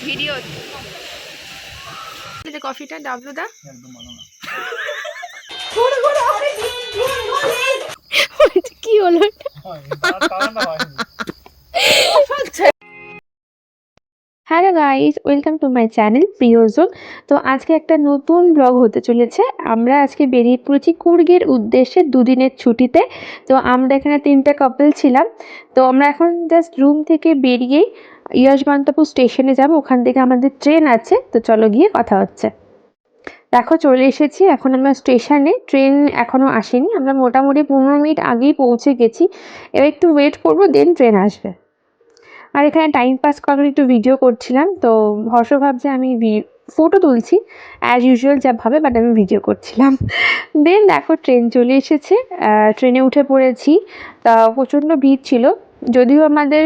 Video. কফিটা W দা। একদম ভালো না। কি হলো hello guys, welcome to my channel প্রিয়জন। তো আজকে একটা নতুন ব্লগ হতে চলেছে। আমরা আজকে বেরিয়ে পড়েছি কুর্গের উদ্দেশ্যে দুদিনের ছুটিতে। তো আমরা এখানে তিনটে কাপল ছিলাম। তো আমরা এখন জাস্ট রুম থেকে বেরিয়েই ইয়াশবান্তপুর স্টেশনে যাব। ওখান থেকে আমাদের ট্রেন আছে। তো চলো গিয়ে কথা হচ্ছে। দেখো, চলে এসেছি। এখন আমরা স্টেশনে ট্রেন এখনও আসেনি। আমরা মোটামুটি পনেরো মিনিট আগেই পৌঁছে গেছি। এবার একটু ওয়েট করব দেন ট্রেন আসবে। আর এখানে টাইম পাস করার একটু ভিডিও করছিলাম, তো হর্ষ ভাবছে আমি ফটো তুলছি অ্যাজ ইউজুয়াল যা ভাবে বাট আমি ভিডিও করছিলাম। দেন দেখো ট্রেন চলে এসেছে ট্রেনে উঠে পড়েছি, তা প্রচণ্ড ভিড় ছিল, যদিও আমাদের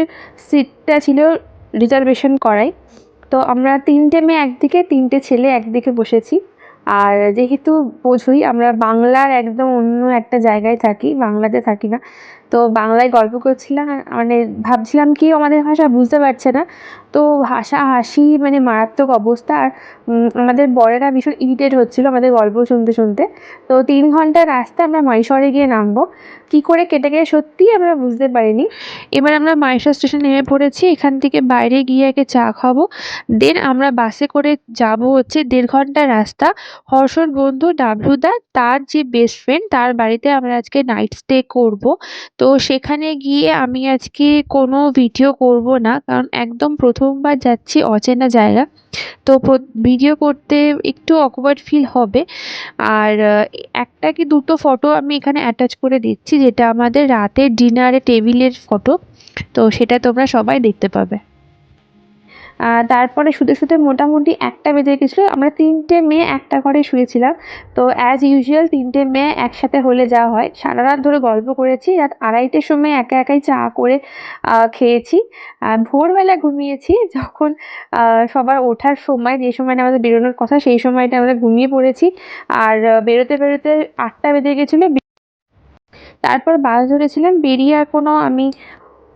সিটটা ছিল রিজার্ভেশন করাই তো আমরা তিনটে মেয়ে একদিকে, তিনটে ছেলে একদিকে বসেছি। আর যেহেতু বোঝোই, আমরা বাংলার একদম অন্য একটা জায়গায় থাকি, বাংলাতে থাকি না তো বাংলায় গল্প করছিলাম মানে ভাবছিলাম কি আমাদের ভাষা বুঝতে পারছে না। তো হাসা হাসি মানে মারাত্মক অবস্থা। আর আমাদের বরেরা ভীষণ ইরিটেট হচ্ছিল আমাদের গল্প শুনতে শুনতে। তো তিন ঘণ্টার রাস্তা আমরা মাইশরে গিয়ে নামবো। কি করে কেটে গিয়ে সত্যিই আমরা বুঝতে পারিনি। এবার আমরা মাইশর স্টেশন নেমে পড়েছি। এখান থেকে বাইরে গিয়ে আগে চা খাব। দেন আমরা বাসে করে যাব হচ্ছে দেড় ঘণ্টার রাস্তা। হর্ষর বন্ধু ডাবলুদা, তার যে বেস্ট ফ্রেন্ড তার বাড়িতে আমরা আজকে নাইট স্টে করব। তো সেখানে গিয়ে আমি আজকে কোনো ভিডিও করব না। কারণ একদম প্রথমবার যাচ্ছি অচেনা জায়গা। তো ভিডিও করতে একটু অকওয়ার্ড ফিল হবে। আর একটা কি দুটো ফটো আমি এখানে অ্যাটাচ করে দিচ্ছি, যেটা আমাদের রাতের ডিনারে টেবিলের ফটো তো সেটা তোমরা সবাই দেখতে পাবে। তারপরে শুতে শুতে মোটামুটি একটা বেজে গেছিল। আমরা তিনটে মেয়ে একটা ঘরে শুয়েছিলাম। তো অ্যাজ ইউজুয়াল তিনটে মেয়ে একসাথে হলে যাওয়া হয়। সারা রাত ধরে গল্প করেছি, রাত আড়াইটের সময় একা একাই চা করে খেয়েছি। ভোরবেলা ঘুমিয়েছি যখন সবার ওঠার সময়, যে সময়টা আমাদের বেরোনোর কথা, সেই সময়টা আমরা ঘুমিয়ে পড়েছি। আর বেরোতে বেরোতে আটটা বেজে গেছিল। তারপর বাস ধরেছিলাম। বেরিয়ে আর কোনো আমি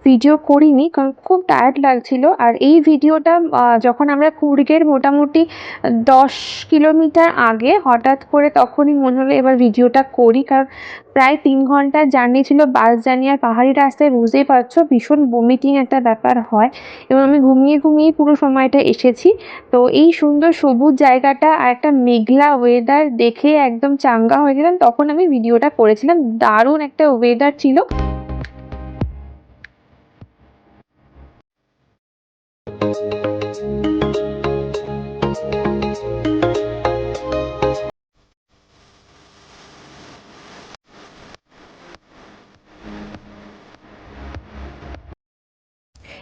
ভিডিও করিনি, কারণ খুব টায়ার্ড লাগছিল। আর এই ভিডিওটা যখন আমরা কুর্গের মোটামুটি দশ কিলোমিটার আগে হঠাৎ করে তখনই মনে হলো এবার ভিডিওটা করি, কারণ প্রায় তিন ঘণ্টার জার্নি ছিল বাস জার্নি। আর পাহাড়ি রাস্তায় বুঝতেই পারছ, ভীষণ বমিটিং একটা ব্যাপার হয় এবং আমি ঘুমিয়ে ঘুমিয়ে পুরো সময়টা এসেছি। তো এই সুন্দর সবুজ জায়গাটা আর একটা মেঘলা ওয়েদার দেখে একদম চাঙ্গা হয়ে গেলাম। তখন আমি ভিডিওটা করেছিলাম। দারুণ একটা ওয়েদার ছিল।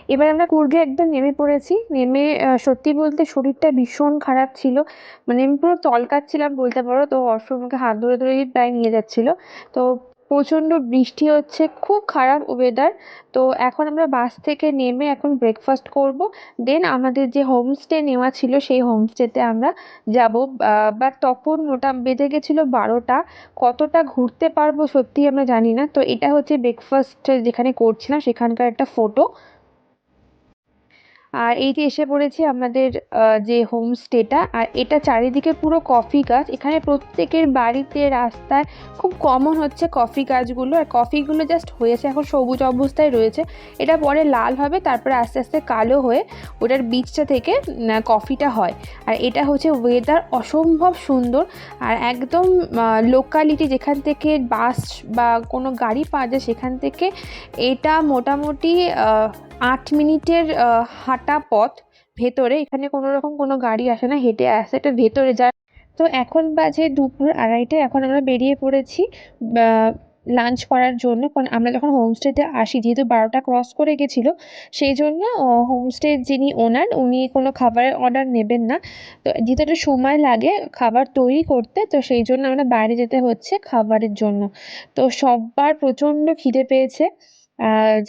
এবার আমরা কুর্গে একদম নেমে পড়েছি। নেমে সত্যি বলতে শরীরটা ভীষণ খারাপ ছিল। মানে আমি পুরো তলকাচ্ছিলাম বলতে পারো। তো অর্শ হাত ধরে ধরেই প্রায় নিয়ে যাচ্ছিল। তো প্রচণ্ড বৃষ্টি হচ্ছে, খুব খারাপ ওয়েদার তো এখন আমরা বাস থেকে নেমে এখন ব্রেকফাস্ট করব। দেন আমাদের যে হোমস্টে নেওয়া ছিল, সেই হোমস্টেতে আমরা যাব। বাট তখন মোটা বেজে গেছিল বারোটা। কতটা ঘুরতে পারব সত্যি আমরা জানি না। তো এটা হচ্ছে ব্রেকফাস্ট যেখানে করছিলাম, সেখানকার একটা ফটো আর এই যে এসে পড়েছি আমাদের যে হোমস্টেটা আর এটা চারিদিকে পুরো কফি গাছ। এখানে প্রত্যেকের বাড়িতে রাস্তায় খুব কমন হচ্ছে কফি গাছগুলো। আর কফিগুলো জাস্ট হয়েছে, এখন সবুজ অবস্থায় রয়েছে। এটা পরে লাল হবে, তারপরে আস্তে আস্তে কালো হয়ে ওটার বীজটা থেকে কফিটা হয়। আর এটা হচ্ছে ওয়েদার অসম্ভব সুন্দর। আর একদম লোকালিটি যেখান থেকে বাস বা কোনো গাড়ি পাওয়া যায়, সেখান থেকে এটা মোটামুটি আট মিনিটের হাঁটা পথ ভেতরে, এখানে কোনো রকম কোনো গাড়ি আসে না, হেঁটে আসে এটা ভেতরে যা তো এখন বাজে দুপুর আড়াইটে, এখন আমরা বেরিয়ে পড়েছি লাঞ্চ করার জন্য। কারণ আমরা যখন হোমস্টেতে আসি, যেহেতু বারোটা ক্রস করে গেছিল, সেই জন্য হোমস্টের যিনি ওনার উনি কোনো খাবারের অর্ডার নেবেন না। তো যেহেতু একটা সময় লাগে খাবার তৈরি করতে, তো সেই জন্য আমরা বাইরে যেতে হচ্ছে খাবারের জন্য। তো সবার প্রচণ্ড খিদে পেয়েছে।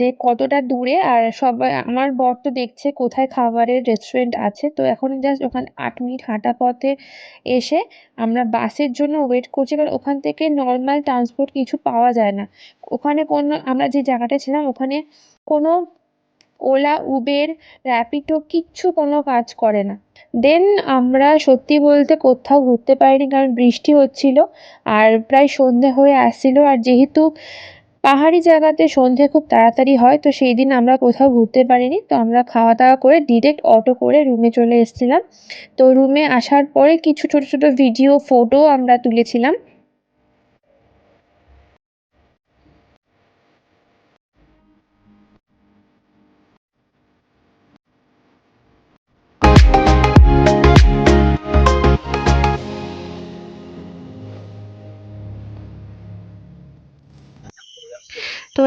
যে কতটা দূরে আর সবাই, আমার বর তো দেখছে কোথায় খাবারের রেস্টুরেন্ট আছে। তো এখন জাস্ট ওখানে, আট মিনিট হাঁটা পথে এসে আমরা বাসের জন্য ওয়েট করছি। কারণ ওখান থেকে নর্মাল ট্রান্সপোর্ট কিছু পাওয়া যায় না। ওখানে কোনো, আমরা যে জায়গাটায় ছিলাম, ওখানে কোনো ওলা উবের র্যাপিডো কিচ্ছু কোনো কাজ করে না। দেন আমরা সত্যি বলতে কোথাও ঘুরতে পারিনি কারণ বৃষ্টি হচ্ছিল আর প্রায় সন্ধে হয়ে আসছিল। আর যেহেতু পাহাড়ি জায়গাতে সন্ধে খুব তাড়াতাড়ি হয়, তো সেই দিন আমরা কোথাও ঘুরতে পারিনি। তো আমরা খাওয়া দাওয়া করে ডিরেক্ট অটো করে রুমে চলে এসেছিলাম। তো রুমে আসার পরে কিছু ছোট ছোট ভিডিও ফটো আমরা তুলেছিলাম।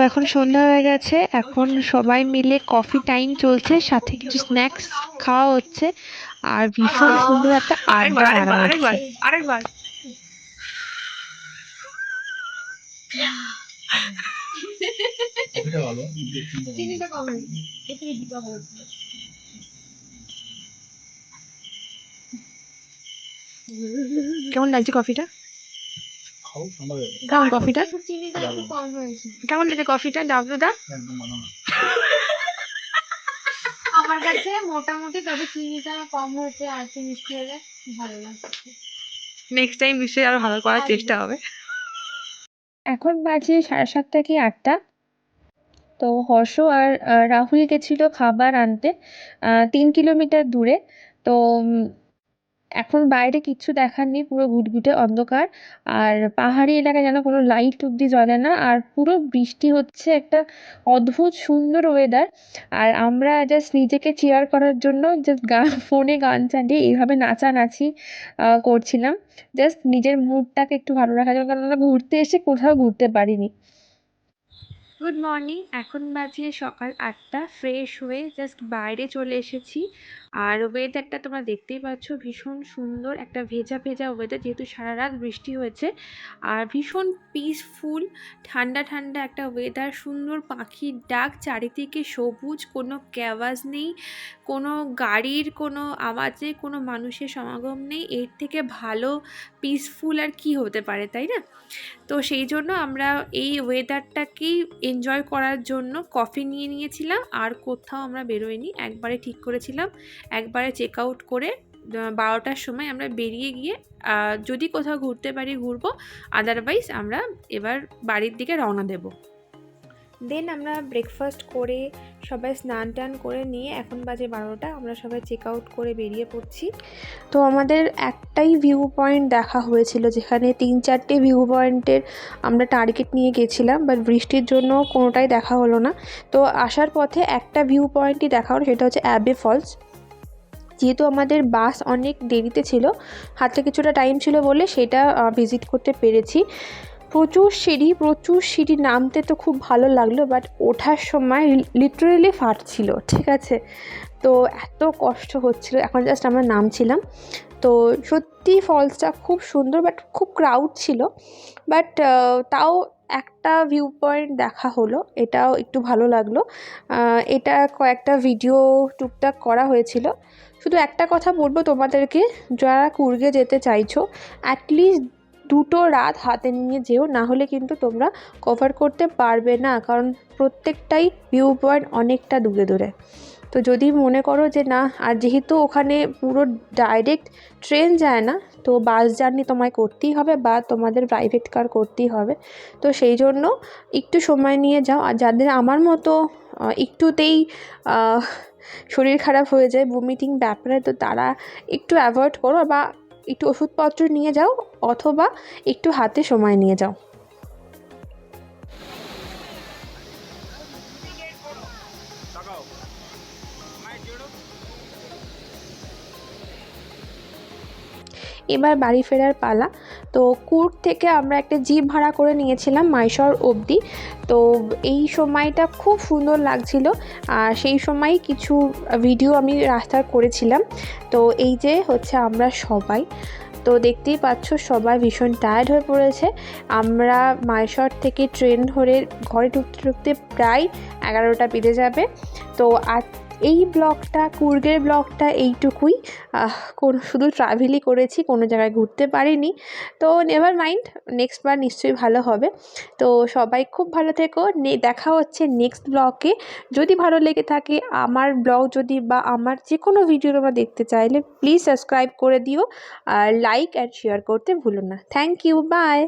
এখন সন্ধ্যা হয়ে গেছে এখন সবাই মিলে কফি টাইম চলছে সাথে কিছু স্ন্যাক্স খাওয়া হচ্ছে আর ভীষণ সুন্দর একটা আড্ডা মারা হচ্ছে। আরেকবার বলছে। কেমন লাগছে কফিটা। কেমন কফিটা। কেমন লাগছে কফিটা? দাদা একদম ভালো না। আমার কাছে মোটামুটি তবে চিনিটা কম হয়েছে আর একটু মিষ্টি হলে ভালো লাগছে। নেক্সট টাইম নিশ্চয়ই আরও ভালো করার চেষ্টা হবে। এখন বাজে সাড়ে সাতটা কি আটটা। তো হর্ষ আর রাহুল গেছিল খাবার আনতে তিন কিলোমিটার দূরে। তো এখন বাইরে কিচ্ছু দেখার নেই, পুরো ঘুটঘুটে অন্ধকার। আর পাহাড়ি এলাকায় যেন কোনো লাইট অব্দি জ্বলে না। আর পুরো বৃষ্টি হচ্ছে, একটা অদ্ভুত সুন্দর ওয়েদার আর আমরা জাস্ট নিজেকে চেয়ার করার জন্য জাস্ট গান ফোনে গান চালিয়ে এইভাবে নাচানাচি করছিলাম। জাস্ট নিজের মুডটাকে একটু ভালো রাখার জন্য, কারণ আমরা ঘুরতে এসে কোথাও ঘুরতে পারিনি। গুড মর্নিং এখন বাজে সকাল আটটা ফ্রেশ হয়ে জাস্ট বাইরে চলে এসেছি। আর ওয়েদারটা তোমরা দেখতেই পাচ্ছ, ভীষণ সুন্দর একটা ভেজা ভেজা ওয়েদার যেহেতু সারা রাত বৃষ্টি হয়েছে। আর ভীষণ পিসফুল ঠান্ডা ঠান্ডা একটা ওয়েদার সুন্দর পাখির ডাক, চারিদিকে সবুজ, কোনো ক্যাওয়াজ নেই, কোনো গাড়ির কোনো আওয়াজে, কোনো মানুষের সমাগম নেই। এর থেকে ভালো পিসফুল আর কি হতে পারে, তাই না? তো সেই জন্য আমরা এই ওয়েদারটাকেই এনজয় করার জন্য কফি নিয়ে নিয়েছিলাম। আর কোথাও আমরা বেরোইনি, একবারে ঠিক করেছিলাম। একবারে চেক আউট করে বারোটার সময় আমরা বেরিয়ে গিয়ে যদি কোথাও ঘুরতে পারি ঘুরবো আদারওয়াইজ আমরা এবার বাড়ির দিকে রওনা দেব। দেন আমরা ব্রেকফাস্ট করে, সবাই স্নান টান করে নিয়ে এখন বাজে বারোটা, আমরা সবাই চেক আউট করে বেরিয়ে পড়ছি। তো আমাদের একটাই ভিউ পয়েন্ট দেখা হয়েছিল, যেখানে তিন চারটে ভিউ পয়েন্টের আমরা টার্গেট নিয়ে গেছিলাম বাট বৃষ্টির জন্য কোনোটাই দেখা হলো না। তো আসার পথে একটা ভিউ পয়েন্টই দেখা হলো সেটা হচ্ছে অ্যাবে ফলস যেহেতু আমাদের বাস অনেক দেরিতে ছিল, হাতে কিছুটা টাইম ছিল বলে সেটা ভিজিট করতে পেরেছি। প্রচুর সিঁড়ি প্রচুর সিঁড়ি নামতে তো খুব ভালো লাগল বাট ওঠার সময় লিটারেলি ফাটছিল, ঠিক আছে? তো এত কষ্ট হচ্ছিল, এখন জাস্ট আমরা নামছিলাম। তো সত্যি ফলসটা খুব সুন্দর বাট খুব ক্রাউড ছিল। বাট তাও একটা ভিউ পয়েন্ট দেখা হলো, এটাও একটু ভালো লাগল। এটা কয়েকটা ভিডিও টুকটাক করা হয়েছিল। শুধু একটা কথা বলব তোমাদেরকে, যারা কুর্গে যেতে চাইছো অ্যাটলিস্ট দুটো রাত হাতে নিয়ে যেও, না হলে কিন্তু তোমরা কভার করতে পারবে না, কারণ প্রত্যেকটাই ভিউ পয়েন্ট অনেকটা দূরে দূরে। তো যদি মনে করো যে না, আর যেহেতু ওখানে পুরো ডাইরেক্ট ট্রেন যায় না, তো বাস জার্নি তোমায় করতেই হবে বা তোমাদের প্রাইভেট কার করতেই হবে। তো সেই জন্য একটু সময় নিয়ে যাও, আর যাদের আমার মতো একটুতেই শরীর খারাপ হয়ে যায় ভমিটিং ব্যাপারে, তো তারা একটু অ্যাভয়েড করো বা একটু ওষুধপত্র নিয়ে যাও অথবা একটু হাতে সময় নিয়ে যাও। এবার বাড়ি ফেরার পালা। তো কুর্গ থেকে আমরা একটা জিপ ভাড়া করে নিয়েছিলাম, মাইশর অবধি। তো এই সময়টা খুব সুন্দর লাগছিল। আর সেই সময় কিছু ভিডিও আমি রাস্তার করেছিলাম। তো এই যে হচ্ছে আমরা সবাই, তো দেখতেই পাচ্ছ সবাই ভীষণ টায়ার্ড হয়ে পড়েছে। আমরা মাইশর থেকে ট্রেন ধরে ঘরে ঢুকতে ঢুকতে প্রায় এগারোটা বেজে যাবে। তো আজ এই ব্লগটা কুর্গের ব্লগটা এইটুকুই। কোন, শুধু ট্রাভেলই করেছি, কোনো জায়গায় ঘুরতে পারিনি। তো নেভার মাইন্ড নেক্সট বার নিশ্চয়ই ভালো হবে। তো সবাই খুব ভালো থেকো। দেখা হচ্ছে নেক্সট ব্লগে যদি ভালো লেগে থাকে, আমার ব্লগ যদি বা আমার যে কোনো ভিডিও তোমরা দেখতে চাইলে প্লিজ সাবস্ক্রাইব করে দিও। আর লাইক অ্যান্ড শেয়ার করতে ভুলো না। Thank you by